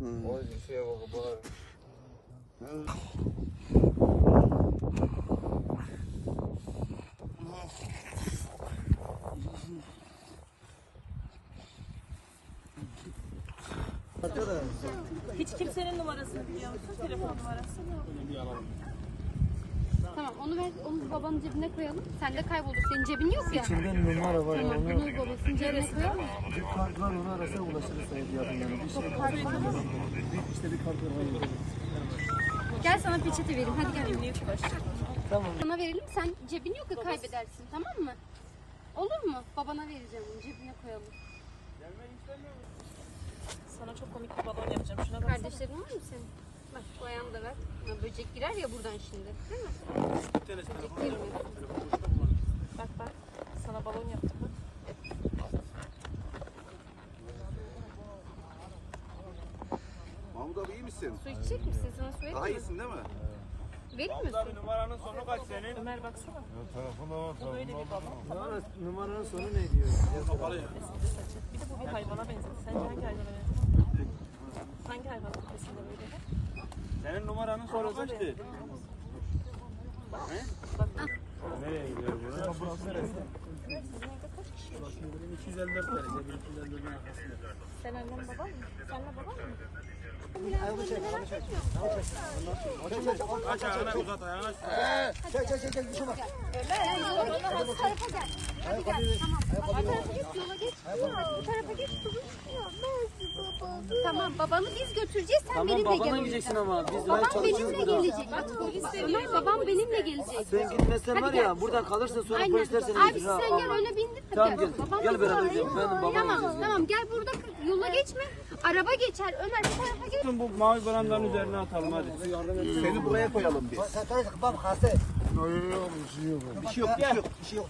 Şeye bak bak. Hiç kimsenin numarasını biliyor musun? Telefon numarası. Onu ver, onu babanın cebine koyalım. Sen de kaybolduk. Senin cebin yok ya. İçinde numara var. Tamam Onu bunu babasının cebine koyalım. bir kart var onu arasa ulaşırız sayıp yardım yani. Bir şey bir, işte bir kart var. Gel sana peçete vereyim. Hadi gel. Tamam. Sana verelim. Sen cebin yok ya kaybedersin. Tamam mı? Olur mu? Babana vereceğim onu. Cebine koyalım. Sana çok komik bir balon yapacağım. Şuna baksana. Kardeşlerin var mı senin? Bak ayağını böcek girer ya buradan şimdi. Değil mi? Böcek girmiyor. Bak bak. Sana balon yaptım bak. Mahmut abi iyi misin? Su içecek misin? Sana su vereyim Daha mi? iyisin değil mi? Vereyim mi su? numaranın sonu kaç senin? Ömer baksana. Telefonu var. Bu böyle bir balon. Numara, numaranın sonu ne diyor? Besinde saçı. Senin numaranın sonu kaçtı? Nereye gidiyor bu? Burası neresi? 254 derece. 254 arkasında. Sen annen baban mı? Senle baban mı? Aç ayağını uzat ayağını. Çek çek çek çek. Düşme. Yola geç. Bu tarafa gel. Hadi gel. Tamam. Bu tarafa geç. Yola geç. Bu tarafa geç. Tamam. Babanı biz götüreceğiz. Sen Tamam benimle babana gel. gideceksin ama. Biz daha Babam çalışıyoruz benimle burada. gelecek. Bak polis Ömer babam benimle gelecek. Sen gitmezsen var ya burada kalırsın sonra Aynen. polisler seni Abi götürür. sen gel öne bindir. Hadi Tamam, gel. Babam Gel beraber gidelim. Benim babam Tamam tamam gel burada yola geçme. Araba geçer. Ömer bu tarafa geç. Bu mavi brandanın üzerine atalım hadi. Seni buraya koyalım biz. Bir şey yok, bir şey yok.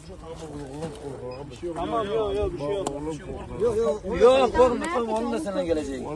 Tamam yok yok bir şey yok. Yok korkma korkma onun da sana gelecek.